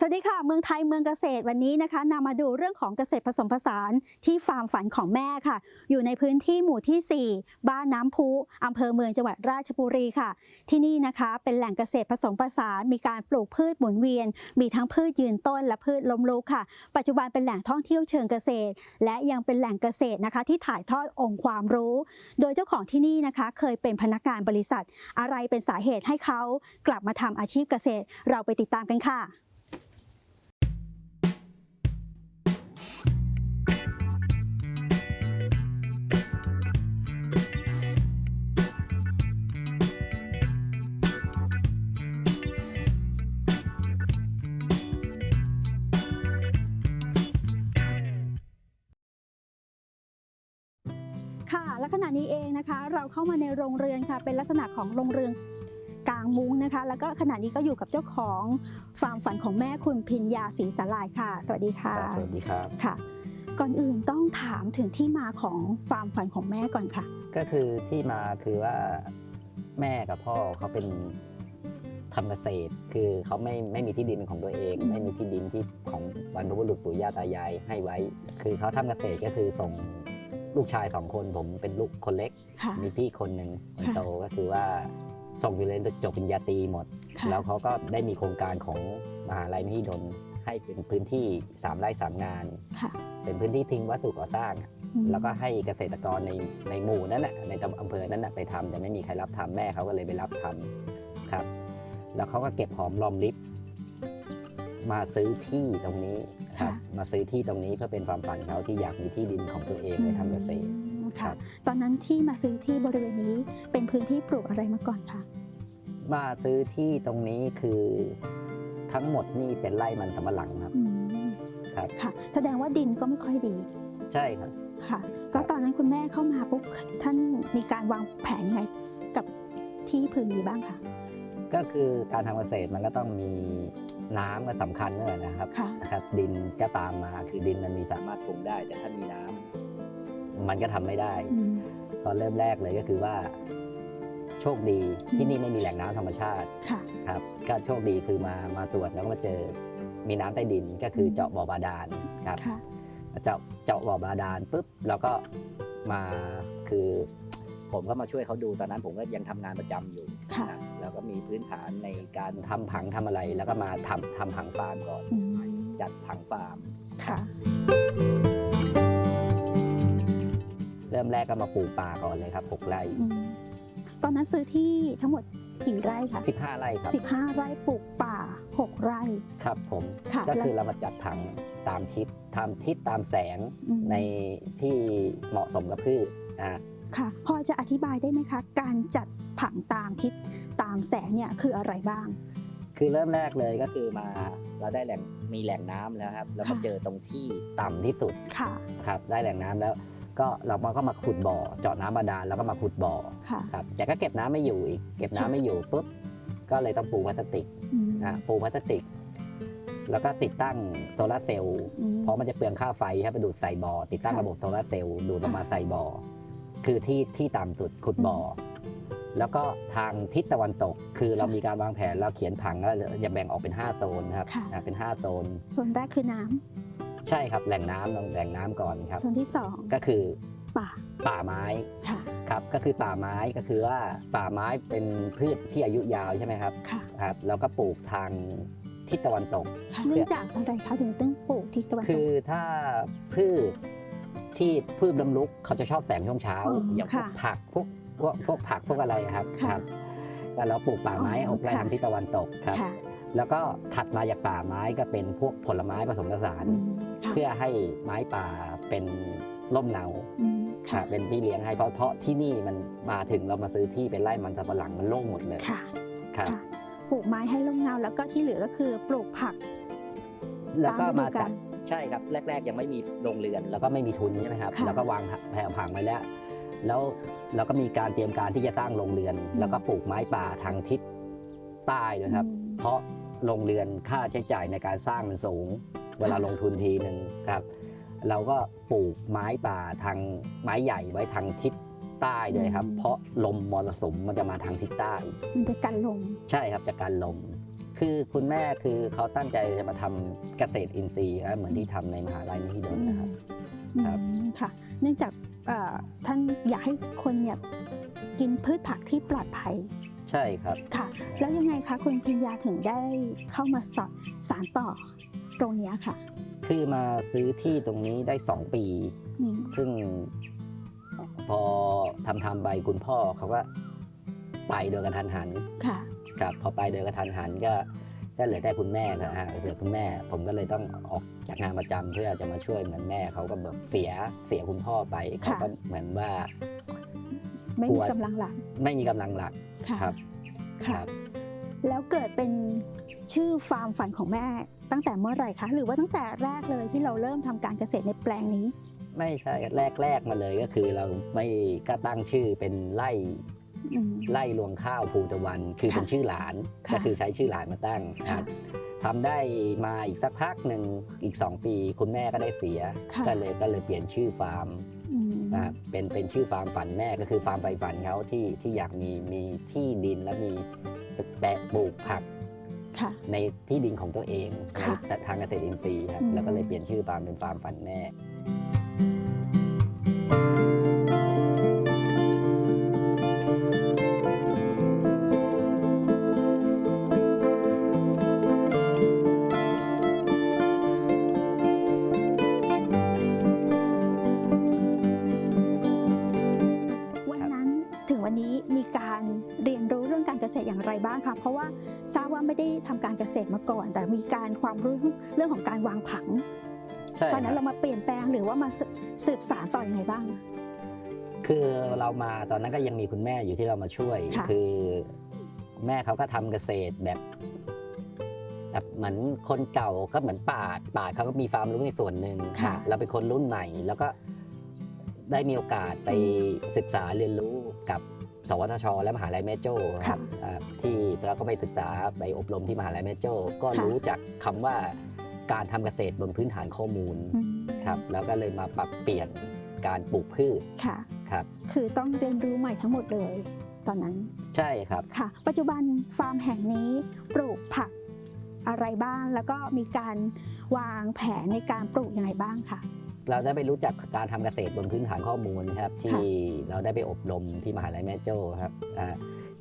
สวัสดีค่ะ เมืองไทยเมืองเกษตรวันนี้นะคะนำมาดูเรื่องของเกษตรผสมผสานที่ฟาร์มฝันของแม่ค่ะ อยู่ในพื้นที่หมู่ที่ 4 บ้านน้ำพุอำเภอเมืองจังหวัดราชบุรีค่ะ ที่นี่นะคะเป็นแหล่งเกษตรผสมผสานมีการปลูกพืชหมุนเวียน มีทั้งพืชยืนต้นและพืชล้มลุกค่ะ ปัจจุบันเป็นแหล่งท่องเที่ยวเชิงเกษตร และยังเป็นแหล่งเกษตรนะคะ ที่ถ่ายทอดองค์ความรู้ โดยเจ้าของที่นี่นะคะ เคยเป็นพนักงานบริษัท อะไรเป็นสาเหตุให้เขากลับมาทำอาชีพเกษตร เราไปติดตามกันค่ะ นี้เองนะคะ เราเข้ามาในโรงเรือนค่ะ เป็นลักษณะของโรงเรือนกลางมุ้งนะคะ แล้วก็ขณะนี้ก็อยู่กับเจ้าของฟาร์มฝันของแม่คุณพิญญาศรีสลายค่ะ สวัสดีค่ะครับสวัสดีครับค่ะ ก่อนอื่นต้องถามถึงที่มาของฟาร์มฝันของแม่ก่อนค่ะ ก็คือที่มาคือว่าแม่กับพ่อเขาเป็นทำเกษตร คือเขาไม่ไม่มีที่ดินของตัวเอง ไม่มีที่ดินที่ของบรรพบุรุษปู่ย่าตายายให้ไว้ คือเขาทำเกษตรก็คือส่ง ลูกชายสองคนผมเป็นลูกคนเล็ก ค่ะ มีพี่คนหนึ่งคนค่ะโตก็คือว่าส่งอยู่เรียนจบปริญญาตรีหมด ค่ะ แล้วเขาก็ได้มีโครงการของมหาลัยมหิดลให้เป็นพื้นที่สามไร่สามงาน ค่ะเป็นพื้นที่ทิ้งวัสดุก่อสร้างอะอืมแล้วก็ให้เกษตรกรในในหมู่นั้นน่ะในตำอำเภอนั้นน่ะไปทำแต่ไม่มีใครรับทำแม่เขาก็เลยไปรับทำครับ แล้วเขาก็เก็บหอมรอมริบ มาซื้อที่ตรงนี้ครับค่ะมาซื้อที่ตรงนี้เพื่อเป็นความฝันเขาที่อยากมีที่ดินของตัวเองไว้ทำเกษตรอืมครัค่ะบตอนนั้นที่มาซื้อที่บริเวณนี้เป็นพื้นที่ปลูกอะไรมาก่อนคะมาซื้อที่ตรงนี้คือทั้งหมดนี่เป็นไร่มันสำปะหลังครับอืมครับค่ะ แสดงว่าดินก็ไม่ค่อยดี ใช่ครับค่ะ ก็ตอนนั้นคุณแม่เข้ามาปุ๊บท่านมีการวางแผนยังไงกับที่พื้นนี้บ้างคะ ก็คือการทำเกษตรมันก็ต้องมีน้ำก็สำคัญเนอะนะครับค่ะ นะครับ ดินก็ตามมาคือดินมันมีสามารถปรุงได้ แต่ถ้ามีน้ำมันก็ทำไม่ได้ อืม ตอนเริ่มแรกเลยก็คือว่า โชคดีที่นี่ไม่มีแหล่งน้ำธรรมชาติ ค่ะ ครับก็โชคดีคือมามาตรวจแล้วก็มาเจอมีน้ำใต้ดินก็คือเจาะบ่อบาดาลครับค่ะ เจาะเจาะบ่อบาดาลปุ๊บแล้วก็มาคือ ผมก็มาช่วยเขาดูตอนนั้นผมก็ยังทำงานประจำอยู่ค่ะ นะ แล้วก็มีพื้นฐานในการทำผังทำอะไร แล้วก็มาทำทำผังฟาร์มก่อนอืมจัดผังฟาร์มค่ะเริ่มแรกก็มาปลูกป่าก่อนเลยครับ 6 ไร่อืมตอนนั้นซื้อที่ทั้งหมดกี่ไร่คะ15 ไร่ครับ15 ไร่ปลูกป่า 6 ไร่ ครับผมค่ะก็คือแล้วเรามาจัดผังตามทิศตามทิศตามแสงมในที่เหมาะสมกับพืชนะฮะค่ะ พอจะอธิบายได้ไหมคะ การจัดผังตามทิศ ตามแสงเนี่ยคืออะไรบ้าง คือเริ่มแรกเลยก็คือมาเราได้แหล่งมีแหล่งน้ำแล้วครับ แล้วมาค่ะเจอตรงที่ต่ำที่สุดค่ะครับได้แหล่งน้ำแล้วก็เรามาก็มาขุดบ่อเจาะน้ำบาดาลแล้วก็มาขุดบ่อค่ะครับแต่ก็เก็บน้ำไม่อยู่อีก เก็บน้ำค่ะไม่อยู่ปุ๊บก็เลยต้องปูพลาสติกอืมนะปูพลาสติก แล้วก็ติดตั้งโซลาร์เซลล์อืมเพราะมันจะเปลืองค่าไฟครับไปดูดใส่บ่อติดตั้งค่ะระบบโซลาร์เซลล์ดูดลงมาค่ะใส่บ่อคือที่ที่ต่ำสุดขุดบ่ออ แล้วก็ทางทิศตะวันตก คือเรามีการวางแผนเราเขียนผังแล้วจะแบ่งออกเป็น 5 โซนครับค่ะอ่าเป็น 5 โซนส่วนแรกคือน้ำใช่ครับแหล่งน้ำลงแหล่งน้ำก่อนครับส่วนที่สองก็คือป่าป่าไม้ค่ะครับ ก็คือป่าไม้ก็คือว่าป่าไม้เป็นพืชที่อายุยาวใช่ไหมครับค่ะครับแล้วก็ปลูกทางทิศตะวันตก ค่ะเนื่องจากอะไรคะถึงต้องปลูกที่ตะวันตคืก อถ้าพืชที่พืชลำลุกเขาจะชอบแสงช่วงเช้า อืมอย่างพวกค่ะผักพวก พวกพวกผักพวกอะไรครับค่ะครับก็เราปลูกป่าไม้อ๋อเอาไว้ค่ะ ทางทิศตะวันตกครับ ค่ะแล้วก็ถัดมาจากป่าไม้ก็เป็นพวกผลไม้ผสมผสาน อืมค่ะเพื่อให้ไม้ป่าเป็นร่มเงาอืมค่ะค่ะเป็นพี่เลี้ยงให้เพราะเพราะที่นี่มันมาถึงเรามาซื้อที่เป็นไร่มันสำปะหลังมันโล่งหมดเลยค่ะครับ ค่ะปลูกไม้ให้ร่มเงาแล้วก็ที่เหลือก็คือปลูกผัก แล้วก็ตามฤดูมาจากกาลใช่ครับแรก ๆ ยังไม่มีโรงเรือน แล้วก็ไม่มีทุนใช่ไหมครับค่ะ แล้วก็วางแผนผังไว้แล้ว แล้วเราก็มีการเตรียมการที่จะสร้างโรงเรือนอืมแล้วก็ปลูกไม้ป่าทางทิศใต้ด้วยครับอืมเพราะโรงเรือนค่าใช้จ่ายในการสร้างมันสูง เวลาลงทุนทีหนึ่งครับ เราก็ปลูกไม้ป่าทางไม้ใหญ่ไว้ทางทิศใต้ด้วยครับอืมเพราะลมมรสุมมันจะมาทางทิศใต้ มันจะกันลม ใช่ครับจากการลม คือคุณแม่คือเขาตั้งใจจะมาทำเกษตรอินทรีย์นะเหมือนที่ทำในมหาลัยมหิดลนะครับ ครับอืมค่ะ เนื่องจากเอ่อ ท่านอยากให้คนเนี่ยกินพืชผักที่ปลอดภัยใช่ครับค่ะ แล้วยังไงคะคุณพิญญาถึงได้เข้ามาสอนสารต่อตรงเนี้ยค่ะ คือมาซื้อที่ตรงนี้ได้ 2 ปีอืมซึ่งพอทำทำไปคุณพ่อเขาก็ไปโดยกระทันหันค่ะครับพอไปโดยกระทันหันก็ ก็เหลือแต่คุณแม่นะฮะเหลือคุณแม่ ผมก็เลยต้องออกจากงานประจำเพื่อจะมาช่วยเหมือนแม่เขาก็แบบเสียเสียคุณพ่อไปเขาก็เหมือนว่า ไม่กลัมีวกำลังหลัก ไม่มีกำลังหลักค่ะครับค่ะแล้วเกิดเป็นชื่อฟาร์มฝันของแม่ตั้งแต่เมื่อไหร่คะหรือว่าตั้งแต่แรกเลยที่เราเริ่มทำการเกษตรในแปลงนี้ ไม่ใช่แรกแรกๆมาเลยก็คือเราไม่ก็ตั้งชื่อเป็นไล่อืม ไล่รวงข้าวภูตะวัน คือค่ะเป็นชื่อหลานค่ะก็คือใช้ชื่อหลานมาตั้งคค่ะรับทำได้มาอีกสักพักหนึ่งอีก 2 ปี คุณแม่ก็ได้เสียค่ะก็เลยก็เลยเปลี่ยนชื่อฟาร์มอืมนะครับเป็นเป็นชื่อฟาร์มฝันแม่ก็คือฟาร์มไฟฝันเขาที่ที่อยากมีมีที่ดินและมีแปะปลูกผักค่ะในที่ดินของตัวเองในค่ะทางเกษตรอินทรีย์ครับอืมแล้วก็เลยเปลี่ยนชื่อฟาร์มเป็นฟาร์มฝันแม่ เรียนรู้เรื่องการเกษตรอย่างไรบ้างคะเพราะว่าทราบว่าไม่ได้ทำการเกษตรมาก่อน แต่มีการความรู้เรื่องของการวางผังใช่ตอนนั้นคเรารับมาเปลี่ยนแปลงหรือว่ามาสืสืบสารต่ออยังไงบ้าง คือเรามาตอนนั้นก็ยังมีคุณแม่อยู่ที่เรามาช่วยค่ะคือแม่เขาก็ทำเกษตรแบบแบบเหมือนคนเก่าก็เหมือนป่าดป่าดเขาก็มีความรู้ในส่วนหนึ่งค่ะเราเป็นคนรุ่นใหม่ แล้วก็ได้มีโอกาสไปศึกษาเรียนรู้กับ สวทช และมหาลัยแม่โจ้ครับอ่าที่แล้วก็ไปศึกษาไปอบรมที่มหาลัยแม่โจ้ก็รู้จักคำว่าการทำเกษตรบนพื้นฐานข้อมูลอืมครับแล้วก็เลยมาปรับเปลี่ยนการปลูกพืชค่ะครับคือต้องเรียนรู้ใหม่ทั้งหมดเลย ตอนนั้นใช่ครับค่ะ ปัจจุบันฟาร์มแห่งนี้ปลูกผักอะไรบ้าง แล้วก็มีการวางแผนในการปลูกยังไงบ้างค่ะ เราได้ไปรู้จักการทำเกษตรบนพื้นฐานข้อมูลครับที่ค่ะเราได้ไปอบรมที่มหาลัยแม่โจ้ครับอ่า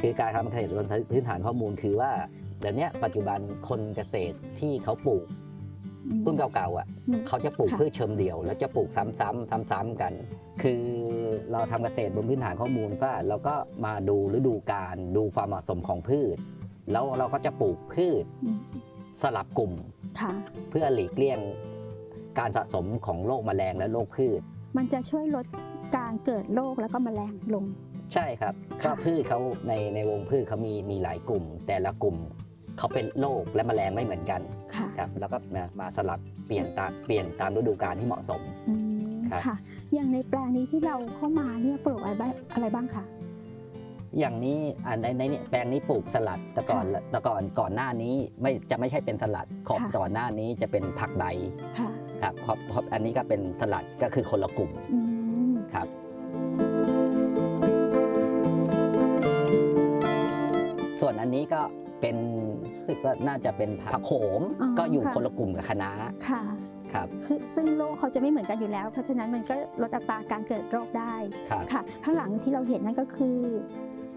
คือการทำเกษตรบนพื้นฐานข้อมูลคือว่าเดี๋ยวนี้ปัจจุบันคนเกษตรที่เขาปลูกอืมรุ่นเก่าๆอะอืมเขาจะปลูกค่ะพืชเชิงเดี่ยว แล้วจะปลูกซ้ำๆซ้ำๆกัน คือเราทำเกษตรบนพื้นฐานข้อมูลว่าเราก็มาดูฤดูกาลดูความเหมาะสมของพืช แล้วเราก็จะปลูกพืชอืมสลับกลุ่มค่ะเพื่อหลีกเลี่ยง การสะสมของโรคแมลงและโรคพืช มันจะช่วยลดการเกิดโรคแล้วก็แมลงลง ใช่ครับค่ะก็พืชเขาในในวงพืชเขามีมีหลายกลุ่ม แต่ละกลุ่มเขาเป็นโรคและแมลงไม่เหมือนกันค่ะครับแล้วก็มามาสลับเปลี่ยนตามเปลี่ยนตามฤดูกาลที่เหมาะสม อืมครับ ค่ะ อย่างในแปลงนี้ที่เราเข้ามาเนี่ยปลูกอะไรบ้างอะไรบ้างคะ อย่างนี้อ่าในในนี้แปลงนี้ปลูกสลัดแต่ก่อนแต่ก่อนก่อนหน้านี้ไม่จะไม่ใช่เป็นสลัดขอบค่ะ ก่อนหน้านี้จะเป็นผักใบ ค่ะ ครับเพราะเพราะอันนี้ก็เป็นสลัดก็คือคนละกลุ่มอืมครับ ส่วนอันนี้ก็เป็นรู้สึกว่าน่าจะเป็นผักโขมก็อยู่คนละกลุ่มกับคะน้าค่ะ ครับคือซึ่งโรคเขาจะไม่เหมือนกันอยู่แล้ว เพราะฉะนั้นมันก็ลดอัตราการเกิดโรคได้ครับ ค่ะ ข้างหลังที่เราเห็นนั่นก็คือ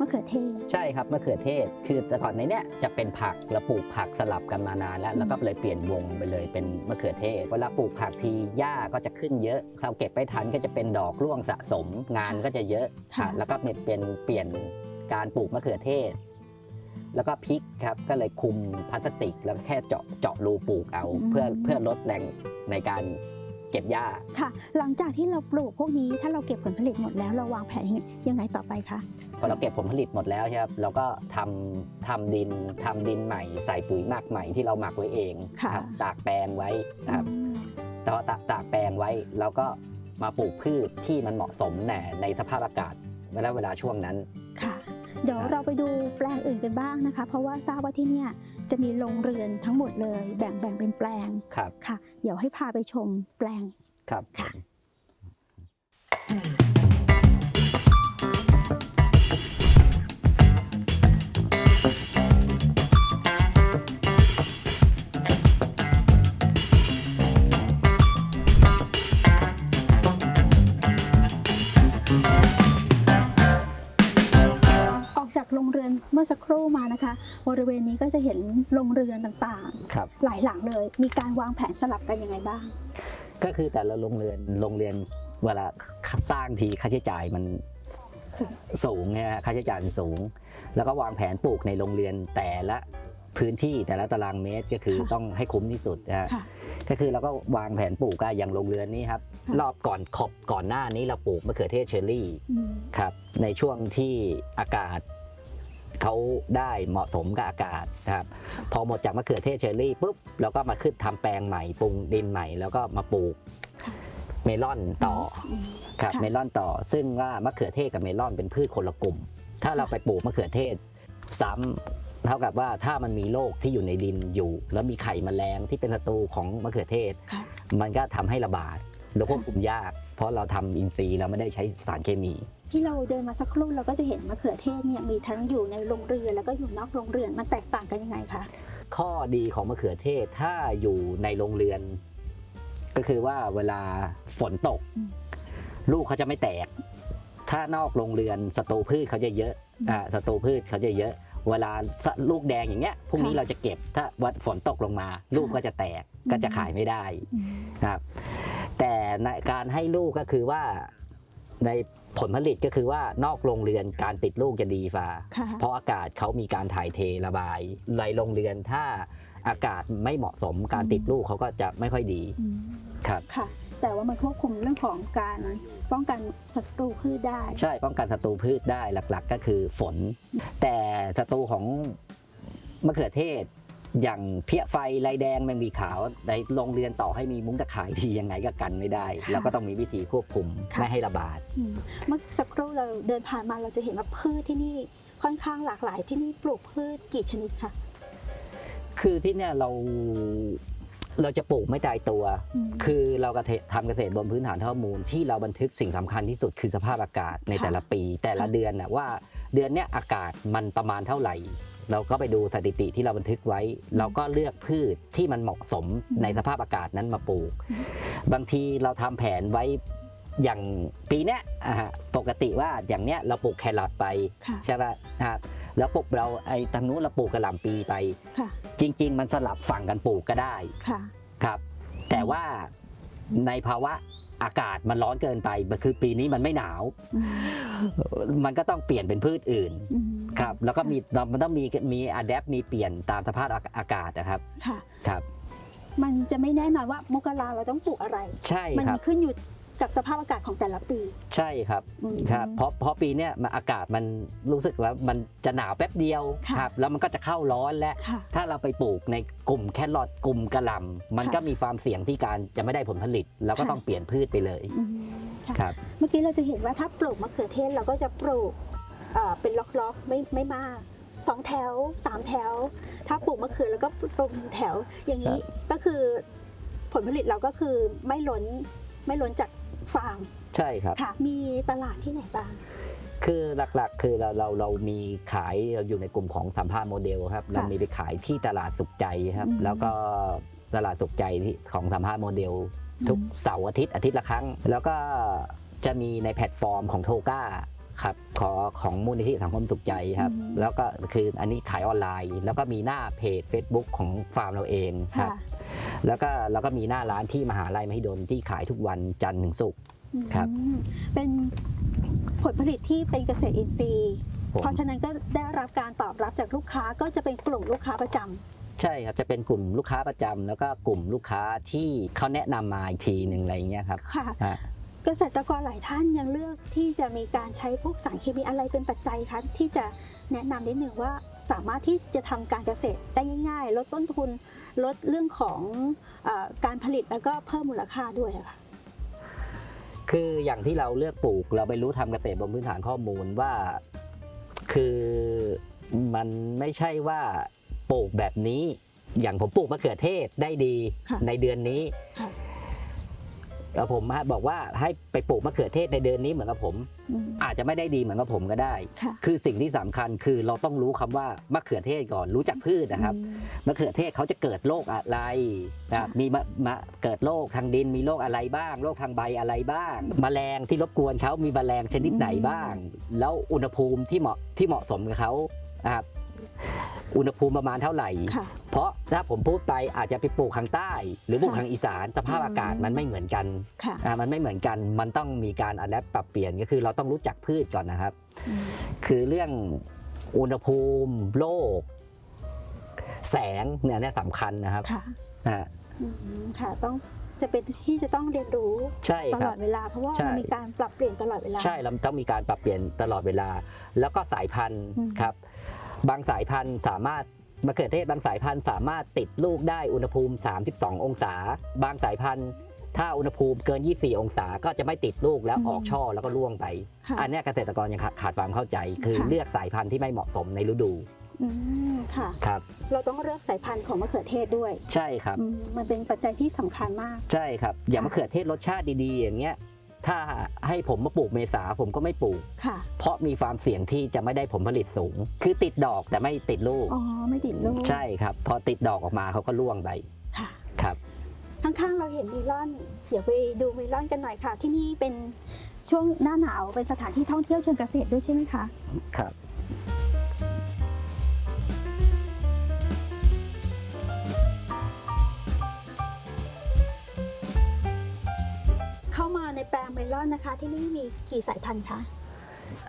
มะเขือเทศ ใช่ครับมะเขือเทศ คือแต่ก่อนในเนี้ยจะเป็นผักแล้วปลูกผักสลับกันมานานแล้ว แล้วก็เลยเปลี่ยนวงไปเลยเป็นมะเขือเทศ เวลาปลูกผักทีหญ้าก็จะขึ้นเยอะเราเก็บไม่ทันก็จะเป็นดอกร่วงสะสมงานก็จะเยอะค่ะอะแล้วก็เป็นเปลี่ยนการปลูกมะเขือเทศ แล้วก็พริกครับก็เลยคุมพลาสติกแล้วก็แค่เจาะเจาะรูปลูกเอา เพื่อเพื่อลดแรงในการ เก็บหญ้าค่ะ หลังจากที่เราปลูกพวกนี้ถ้าเราเก็บผลผลิตหมดแล้วเราวางแผนยังไงยังไงต่อไปคะพอเราเก็บผลผลิตหมดแล้วใช่ครับเราก็ทำทำดินทำดินใหม่ ใส่ปุ๋ยหมักใหม่ที่เราหมักไว้เองค่ะครับตากแปลงไว้นะครับอืมแต่ว่าตากตากแปลงไว้แล้วก็มาปลูกพืชที่มันเหมาะสมแหน่ในสภาพอากาศเวลาเวลาช่วงนั้นค่ะ เดี๋ยวครับเราไปดูแปลงอื่นกันบ้างนะคะ เพราะว่าทราบว่าที่เนี่ยจะมีโรงเรือนทั้งหมดเลย แบ่งแบ่งเป็นแปลงครับค่ะ เดี๋ยวให้พาไปชมแปลงครับค่ะ ครู่มานะคะ บริเวณนี้ก็จะเห็นโรงเรือนต่างครับ ๆ หลายหลังเลย มีการวางแผนสลับกันยังไงบ้าง ก็คือแต่ละโรงเรือนโรงเรือนเวลาสร้างทีค่าใช้จ่ายมันสูง สูงนะฮะค่าใช้จ่ายมันสูง แล้วก็วางแผนปลูกในโรงเรือนแต่ละพื้นที่แต่ละตารางเมตรก็คือค่ะ ต้องให้คุ้มที่สุดนะฮะ ค่ะ ก็คือเราก็วางแผนปลูกก็อย่างโรงเรือนนี้ครับค่ะ รอบก่อนขอบก่อนหน้านี้เราปลูกมะเขือเทศเชอร์รี่อืมครับในช่วงที่อากาศ เขาได้เหมาะสมกับอากาศนะครับพอหมดจากมะเขือเทศเชอร์รี่ปุ๊บเราก็มาขึ้นทำแปลงใหม่ปรุงดินใหม่แล้วก็มาปลูกค่ะ เมลอนต่ออืมครับค่ะ เมลอนต่อ ซึ่งว่ามะเขือเทศกับเมลอนเป็นพืชคนละกลุ่ม ถ้าเราไปปลูกมะเขือเทศซ้ำเท่ากับว่าถ้ามันมีโรคที่อยู่ในดินอยู่ แล้วมีไข่แมลงที่เป็นศัตรูของมะเขือเทศ ค่ะ มันก็ทำให้ระบาดแล้วควบคุมยาก เพราะเราทำอินทรีย์เราไม่ได้ใช้สารเคมี ที่เราเดินมาสักครู่เราก็จะเห็นมะเขือเทศเนี่ยมีทั้งอยู่ในโรงเรือนแล้วก็อยู่นอกโรงเรือนมันแตกต่างกันยังไงคะข้อดีของมะเขือเทศถ้าอยู่ในโรงเรือน ก็คือว่าเวลาฝนตกอืมลูกเขาจะไม่แตก ถ้านอกโรงเรือนศัตรูพืชเขาจะเยอะอ่าศัตรูพืชเขาจะเยอะ เวลาลูกแดงอย่างเงี้ยพรุ่งนี้เราจะเก็บถ้าวันฝนตกลงมา ลูกก็จะแตกก็จะขายไม่ได้อืมครับ แต่ในการให้ลูกก็คือว่าในผลผลิตก็คือว่านอกโรงเรือนการติดลูกจะดีฝ่าค่ะเพราะอากาศเขามีการถ่ายเทระบายในโรงเรือนถ้าอากาศไม่เหมาะสมการติดลูกเขาก็จะไม่ค่อยดีอืมครับค่ะ แต่ว่ามันควบคุมเรื่องของการป้องกันศัตรูพืชได้ ใช่ป้องกันศัตรูพืชได้หลัก ๆ ก็คือฝน แต่ศัตรูของมะเขือเทศ อย่างเพี้ยไฟลายแดงแมงวีขาวในโรงเรือนต่อให้มีมุ้งตะข่ายดียังไงก็กันไม่ได้ค่ะแล้วก็ต้องมีวิธีควบคุมค่ะไม่ให้ระบาดอืมเมื่อสักครู่เราเดินผ่านมาเราจะเห็นว่าพืชที่นี่ค่อนข้างหลากหลายที่นี่ปลูกพืชกี่ชนิดคะคือที่เนี่ยเราเราจะปลูกไม่ตายตัวอืมคือเรากระเททำเกษตรบนพื้นฐานข้อมูลที่เราบันทึกสิ่งสำคัญที่สุดคือสภาพอากาศในค่ะแต่ละปี แต่ละค่ะเดือนนะว่าเดือนเนี้ยอากาศมันประมาณเท่าไหร่ เราก็ไปดูสถิติที่เราบันทึกไว้ เราก็เลือกพืชที่มันเหมาะสมในสภาพอากาศนั้นมาปลูก บางทีเราทำแผนไว้อย่างปีเนี้ยอ่าฮะปกติว่าอย่างเนี้ยเราปลูกแครอทไปค่ะใช่ไหมครับแล้วปลูกเราไอ้ทางนู้นเราปลูกกระหล่ำปีไปค่ะจริง ๆ มันสลับฝั่งกันปลูกก็ได้ค่ะครับ แต่ว่าในภาวะอากาศมันร้อนเกินไปมันคือปีนี้มันไม่หนาวอืมมันก็ต้องเปลี่ยนเป็นพืชอื่นอืม ครับแล้วก็มีมันต้องมีมีอะแดปมีเปลี่ยนตามสภาพอากาศนะครับค่ะครับมันจะไม่แน่นอนว่ามกราเราต้องปลูกอะไร ใช่มันครับขึ้นอยู่กับสภาพอากาศของแต่ละปี ใช่ครับอืมครับเพราะเพราะปีเนี้ยมันอากาศมันรู้สึกว่ามันจะหนาวแป๊บเดียวค่ะครับแล้วมันก็จะเข้าร้อนแล้วค่ะถ้าเราไปปลูกในกลุ่มแครอทกลุ่มกระหล่ำมันค่ะก็มีความเสี่ยงที่การจะไม่ได้ผลผลิต แล้วก็ค่ะต้องเปลี่ยนพืชไปเลยอืมค่ะครับเมื่อกี้เราจะเห็นว่าถ้าปลูกมะเขือเทศเราก็จะปลูก เอ่อเป็นล็อกๆไม่ไม่มากสองแถวสามแถว ถ้าปลูกมะเขือแล้วก็ปลูกหนึ่งแถวอย่างนี้ก็คือผลผลิตเราก็คือไม่ล้นไม่ล้นจากฟาร์มใช่ครับค่ะมีตลาดที่ไหนบ้างคือหลักๆ คือเราเราเรามีขายเราอยู่ในกลุ่มของสัมภาษณ์โมเดลครับเรามีไปขายที่ตลาดสุขใจครับอืมแล้วก็ตลาดสุขใจที่ของสัมภาษณ์โมเดล ทุกอืมเสาร์อาทิตย์อาทิตย์ละครั้ง แล้วก็จะมีในแพลตฟอร์มของโทก้า ครับขอของมูลนิธิสังคมสุขใจครับ อืม แล้วก็คืออันนี้ขายออนไลน์ แล้วก็มีหน้าเพจ Facebook ของฟาร์มเราเองครัค่ะบ แล้วก็แล้วก็มีหน้าร้านที่มหาลัยมหิดลที่ขายทุกวันจันทร์ถึงศุกร์ ครับอืมเป็นผลผลิตที่เป็นเกษตรอินทรีย์ ผม เพราะฉะนั้นก็ได้รับการตอบรับจากลูกค้าก็จะเป็นกลุ่มลูกค้าประจำ ใช่ครับจะเป็นกลุ่มลูกค้าประจำแล้วก็กลุ่มลูกค้าที่เขาแนะนำมาอีกทีหนึ่งอะไรอย่างเงี้ยครับค่ะ ฮะเกษตรกรหลายท่านยังเลือกที่จะมีการใช้พวกสารเคมีอะไรเป็นปัจจัยคะที่จะแนะนำนิดหนึ่งว่าสามารถที่จะทำการเกษตรได้ง่าย ๆ ลดต้นทุนลดเรื่องของเออการผลิตแล้วก็เพิ่มมูลค่าด้วยอะค่ะคืออย่างที่เราเลือกปลูก เราไปรู้ทำเกษตรบนพื้นฐานข้อมูลว่าคือมันไม่ใช่ว่าปลูกแบบนี้ อย่างผมปลูกมะเขือเทศได้ดีค่ะในเดือนนี้ค่ะ แล้วผมบอกว่าให้ไปปลูกมะเขือเทศในเดือนนี้เหมือนกับผมอืมอาจจะไม่ได้ดีเหมือนกับผมก็ได้ค่ะคือสิ่งที่สำคัญคือเราต้องรู้คำว่ามะเขือเทศก่อนรู้จักพืชนะครับอืมมะเขือเทศเขาจะเกิดโรคอะไรนะค่ะมีมะมะเกิดโรคทางดินมีโรคอะไรบ้างโรคทางใบอะไรบ้าง แมลงที่รบกวนเขามีแมลงชนิดไหนบ้าง แล้วอุณหภูมิที่เหมาะที่เหมาะสมกับเขานะครับ อุณหภูมิประมาณเท่าไหร่ ค่ะ เพราะถ้าผมพูดไปอาจจะไปปลูกทางใต้ หรือปลูกค่ะทางอีสานสภาพอากาศอืมมันไม่เหมือนกันค่ะอ่ามันไม่เหมือนกันมันต้องมีการอัดแอปปรับเปลี่ยนก็คือเราต้องรู้จักพืชก่อนนะครับ อืมคือเรื่องอุณหภูมิโรคแสงเนี่ยเนี่ยสำคัญนะครับค่ะอ่าอืมค่ะต้องจะเป็นที่จะต้องเรียนรู้ใช่ตคลรัอบ ดเวลา เพราะว่าใช่ มันมีการปรับเปลี่ยนตลอดเวลา ใช่เราต้องมีการปรับเปลี่ยนตลอดเวลา แล้วก็สายพันธุ์อืม ครับ บางสายพันธุ์สามารถมะเขือเทศบางสายพันธุ์สามารถติดลูกได้อุณหภูมิ 32 องศา บางสายพันธุ์ถ้าอุณหภูมิเกิน 24 องศาก็จะไม่ติดลูกแล้วออกช่อแล้วก็ร่วงไป ค่ะอันเนี้ยเกษตรกรยังขาดขาดความเข้าใจ คือค่ะ เลือกสายพันธุ์ที่ไม่เหมาะสมในฤดูอืมค่ะ ครับ เราต้องเลือกสายพันธุ์ของมะเขือเทศด้วยใช่ครับ อืมมันเป็นปัจจัยที่สำคัญมาก ใช่ครับ อย่างค่ะมะเขือเทศรสชาติดีๆ อย่างเงี้ย ถ้าให้ผมมาปลูกเมษาผมก็ไม่ปลูก ค่ะ เพราะมีความเสี่ยงที่จะไม่ได้ผลผลิตสูง คือติดดอกแต่ไม่ติดลูก อ๋อ ไม่ติดลูกใช่ครับ พอติดดอกออกมาเขาก็ร่วงไปค่ะ ครับ ข้างๆ เราเห็นเมลอน เดี๋ยวไปดูเมลอนกันหน่อยค่ะ ที่นี่เป็นช่วงหน้าหนาว เป็นสถานที่ท่องเที่ยวเชิงเกษตรด้วยใช่ไหมคะ ครับ ในแปลงเมลอนนะคะ ที่นี่มีกี่สายพันธุ์คะ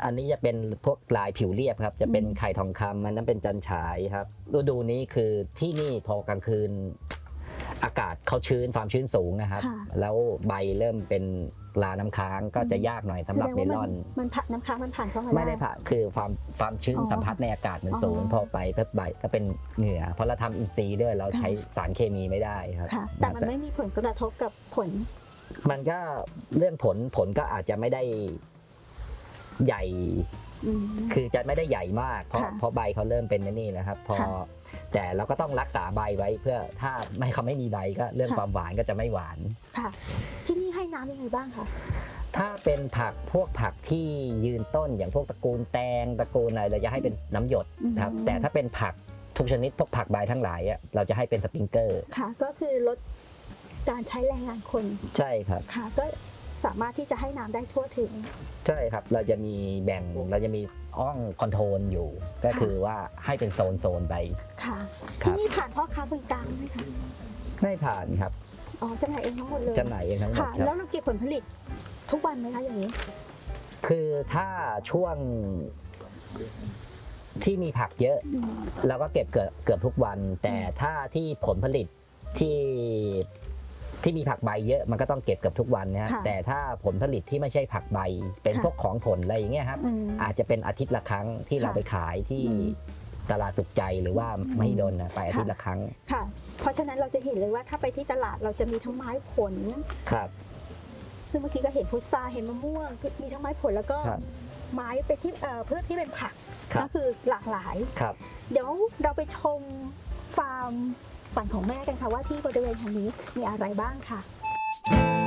อันนี้จะเป็นพวกลายผิวเรียบครับ จะเป็นอืมไข่ทองคำมันนั้นเป็นจันฉายครับฤดูนี้คือที่นี่พอกลางคืน อากาศเขาชื้นความชื้นสูงนะครับ ค่ะ แล้วใบเริ่มเป็นลาน้ำค้างก็จะยากหน่อยสำหรับเมลอน มันผ่านน้ำค้างมันผ่านเข้ามาไม่ได้ผ่าคือความความชื้นอ๋อสัมผัสในอากาศมันอ๋อสูงพอไปเพิ่ใบก็เป็นเหงื่อเพราะเราทำอินทรีย์ด้วยเราใช้สารเคมีไม่ได้ครับค่ะ แต่มันไม่มีผลกระทบกับผล มันก็เรื่องผลผลก็อาจจะไม่ได้ใหญ่ อืม คือจะไม่ได้ใหญ่มาก เพราะค่ะเพราะใบเขาเริ่มเป็นนี่นะครับ พอ ค่ะแต่เราก็ต้องรักษาใบไว้เพื่อถ้าไม่เขาไม่มีใบก็เรื่องค่ะ ความหวานก็จะไม่หวาน ค่ะ ที่นี่ให้น้ำยังไงบ้างคะถ้าเป็นผักพวกผักที่ยืนต้นอย่างพวกตระกูลแตงตระกูลอะไรเราจะให้เป็นน้ำหยดนะครับอืมแต่ถ้าเป็นผักทุกชนิดพวกผักใบทั้งหลายอะเราจะให้เป็นสปริงเกอร์ ค่ะ ก็คือลด การใช้แรงงานคนใช่ครับ ค่ะ ก็สามารถที่จะให้น้ำได้ทั่วถึง ใช่ครับ เราจะมีแบ่งเราจะมีอ้องคอนโทรลอยู่ ก็ค่ะคือว่าให้เป็นโซนโซนๆไป ค่ะ ครับ ที่นี่ผ่านพ่อค้าคนกลางไหมคะไม่ผ่านครับอ๋อจำหน่ายเองทั้งหมดเลยจำหน่ายเองทั้งหมดค่ะครัแล้บวเราเก็บผลผลิตทุกวันไหมคะอย่างนี้ คือถ้าช่วงที่มีผักเยอะ อืม เราก็เก็บเกือบเกือบทุกวัน แต่ถ้าที่ผลผลิตที่ ที่มีผักใบเยอะมันก็ต้องเก็บเกือบทุกวันนะฮะค่ะแต่ถ้าผลผลิตที่ไม่ใช่ผักใบ เป็นค่ะพวกของผลอะไรอย่างเงี้ยครับอืมอาจจะเป็นอาทิตย์ละครั้งที่ค่ะเราไปขายที่อืมตลาดสุขใจหรือว่าไม่ดนนะไปอาทิตย์ละครั้งค่ะ เพราะฉะนั้นเราจะเห็นเลยว่าถ้าไปที่ตลาดเราจะมีทั้งไม้ผล ครับ ซึ่งเมื่อกี้ก็เห็นพุทราเห็นมะม่วงคือมีทั้งไม้ผลแล้วก็ครับไม้ไปที่เอ่อพืชที่เป็นผักครับ ก็คือหลากหลาย ครับ เดี๋ยวเราไปชมฟาร์ม ฝันของแม่กันค่ะว่าที่บริเวณแห่งนี้มีอะไรบ้างค่ะ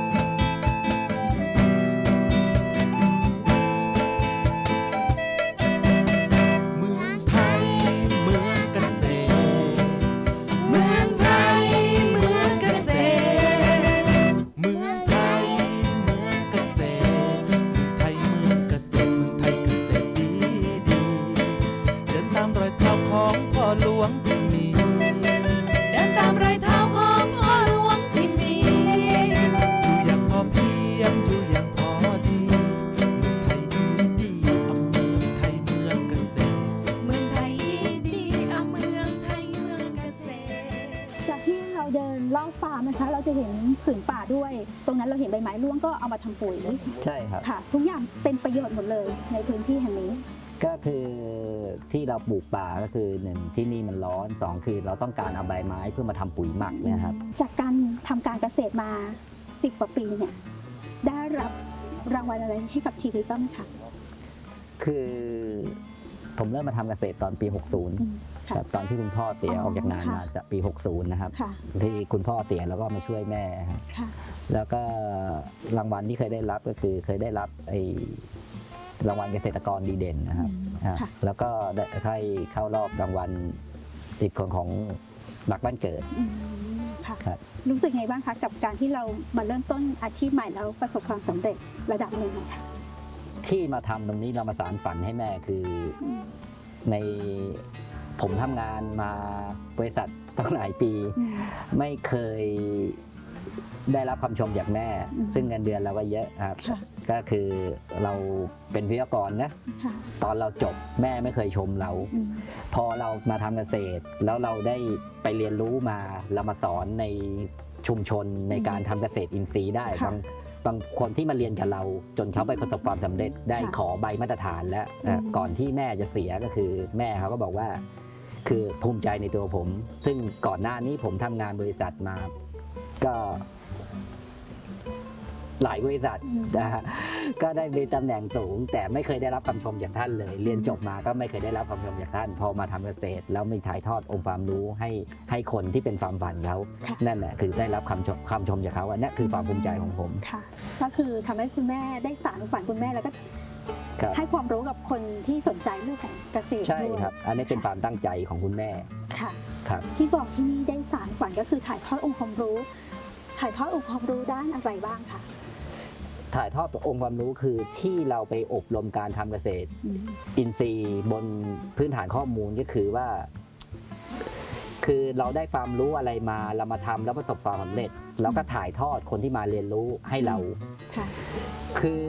บไม้ร่วงก็เอามาทำปุ๋ยใช่ครับค่ะ ทุกอย่างเป็นประโยชน์หมดเลยในพื้นที่แห่งนี้ ก็คือที่เราปลูกป่าก็คือหนึ่งที่นี่มันร้อนสองคือเราต้องการเอาใบไม้เพื่อมาทำปุ๋ยหมักเนะครับจากการทำการเกษตรมา10กว่าปีเนี่ยได้รับรางวัลอะไรให้กับชีวิตบ้างไหมคะคือ ผมเริ่มมาทำเกษตรตอนปี 60อืมคค่ะรับตอนที่คุณพ่อเสียอ๋อออกจากงานค่ะมาจากปี 60 นะครับ ค่ะ ที่คุณพ่อเสียแล้วก็มาช่วยแม่ครับค่ะ แล้วก็รางวัลที่เคยได้รับก็คือเคยได้รับไอ้รางวัลเกษตรกรดีเด่นนะครับอืมฮะค่ะ แล้วก็ได้ให้เข้ารอบรางวัลติดคนของบักบ้านเกิด อืมค่ะ ครับ รู้สึกไงบ้างคะกับการที่เรามาเริ่มต้นอาชีพใหม่แล้วประสบความสำเร็จระดับหนึ่งอะค่ะ ที่มาทำตรงนี้เรามาสารฝันให้แม่คืออืมในผมทำงานมาบริษัทตั้งหลายปี อืม ไม่เคยได้รับคำชมจากแม่ อืม ซึ่งเงินเดือนเราก็เยอะครับ ค่ะก็คือเราเป็นวิทยากรนะค่ะตอนเราจบแม่ไม่เคยชมเรา อืมพอเรามาทำเกษตร แล้วเราได้ไปเรียนรู้มาเรามาสอนในชุมชนในการทำเกษตรอินทรีย์ได้ค่ะบาง บางคนที่มาเรียนกับเรา จนเขาไปประสบความสำเร็จได้ค่ะขอใบมาตรฐานแล้วอืมอะก่อนที่แม่จะเสียก็คือแม่เขาก็บอกว่า คือภูมิใจในตัวผม ซึ่งก่อนหน้านี้ผมทำงานบริษัทมา ก็ หลายบริษัทอืมนะฮะก็ได้มีตำแหน่งสูง แต่ไม่เคยได้รับคำชมจากท่านเลย เรียนจบมาก็ไม่เคยได้รับคำชมจากท่าน พอมาทำเกษตร แล้วมีถ่ายทอดองค์ความรู้ให้ให้คนที่เป็นความฝันเขาค่ะนั่นแหละคือได้รับคำชมคำชมจากเขาอันนี้คือความภูมิใจของผมค่ะ ก็คือทำให้คุณแม่ได้สารฝันคุณแม่แล้วก็ครับให้ความรู้กับคนที่สนใจเรื่องของเกษตรใช่ด้วยครับ อันนี้เป็นความตั้งใจของคุณแม่ค่ะครับที่บอกที่นี่ได้สารฝันก็คือถ่ายทอดองค์ความรู้ ถ่ายทอดองค์ความรู้ด้านอะไรบ้างคะ ถ่ายทอดองค์ความรู้คือที่เราไปอบรมการทำเกษตรอืมอินทรีย์บนพื้นฐานข้อมูลก็คือว่า คือเราได้ความรู้อะไรมาเรามาทำแล้วประสบความสำเร็จ แล้วก็ถ่ายทอดคนที่มาเรียนรู้ให้เรา ค่ะ คือ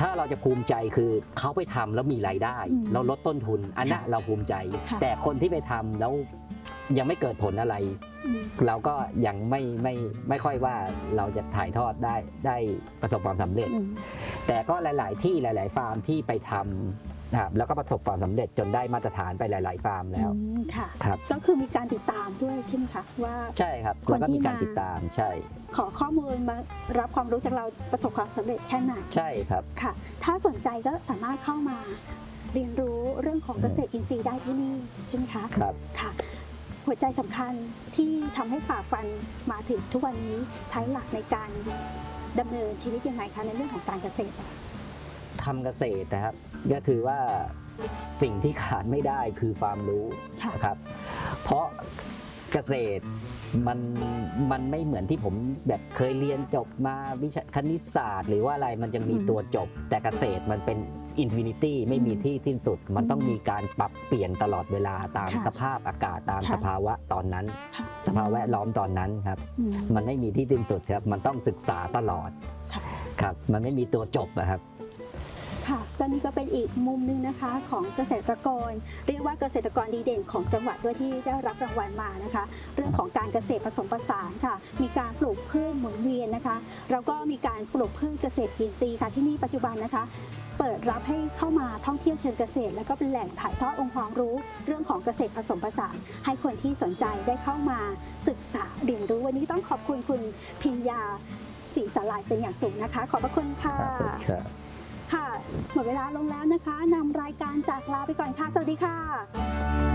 ถ้าเราจะภูมิใจคือเขาไปทำแล้วมีรายได้ อืมเราลดต้นทุน อันนั้นเราภูมิใจ ค่ะ แต่คนที่ไปทำแล้ว ยังไม่เกิดผลอะไรอืมเราก็ยังไม่ไม่ไม่ค่อยว่าเราจะถ่ายทอดได้ได้ประสบความสำเร็จอืมแต่ก็หลาย ๆ ที่หลาย ๆ ฟาร์มที่ไปทำนะครับแล้วก็ประสบความสำเร็จจนได้มาตรฐานไปหลาย ๆ ฟาร์มแล้วอืมค่ะครับก็คือมีการติดตามด้วยใช่ไหมคะว่าใช่ครับคนแล้วก็มีการที่มาติดตามใช่ ขอข้อมูลมารับความรู้จากเราประสบความสำเร็จแค่ไหนใช่ครับค่ะ ถ้าสนใจก็สามารถเข้ามาเรียนรู้เรื่องของเกษตรอินทรีย์ได้ที่นี่ใช่ไหมคะครับค่ะ หัวใจสำคัญที่ทำให้ฝ่าฟันมาถึงทุกวันนี้ใช้หลักในการดำเนินชีวิตยังไงคะในเรื่องของการเกษตรอะทำเกษตรนะครับ ก็คือว่าสิ่งที่ขาดไม่ได้คือความรู้นะครับ เพราะ เกษตรมันมันไม่เหมือนที่ผมแบบเคยเรียนจบมาวิชาคณิตศาสตร์ หรือว่าอะไรมันจะมีอืมตัวจบ แต่เกษตรมันเป็นอินฟินิตี้ไม่มีอืมที่สิ้นสุด มันต้องอืมมีการปรับเปลี่ยนตลอดเวลาตามค่ะสภาพอากาศตามค่ะสภาวะตอนนั้น ค่ะ สภาพแวดล้อมตอนนั้นครับ อืม มันไม่มีที่สิ้นสุดครับ มันต้องศึกษาตลอดค่ะ ครับ มันไม่มีตัวจบอะครับ ค่ะก็นี่ก็เป็นอีกมุมหนึงนะคะของเกษตรกร เรียกว่าเกษตรกรดีเด่นของจังหวัดด้วยที่ได้รับรางวัลมานะคะ เรื่องของการเกษตรผสมผสานค่ะ มีการปลูกพืชหมุนเวียนนะคะแล้วก็มีการปลูกพืชเกษตรอินทรีย์ค่ะที่นี่ปัจจุบันนะคะเปิดรับให้เข้ามาท่องเที่ยวเชิงเกษตร และก็เป็นแหล่งถ่ายทอดองค์ความรู้ เรื่องของเกษตรผสมผสานให้คนที่สนใจได้เข้ามาศึกษาเรียนรู้วันนี้ต้องขอบคุณคุณพิญญาศรีสลายเป็นอย่างสูงนะคะ ขอบพระคุณค่ะ ค่ะ หมดเวลาลงแล้วนะคะนำรายการจากลาไปก่อนค่ะ สวัสดีค่ะ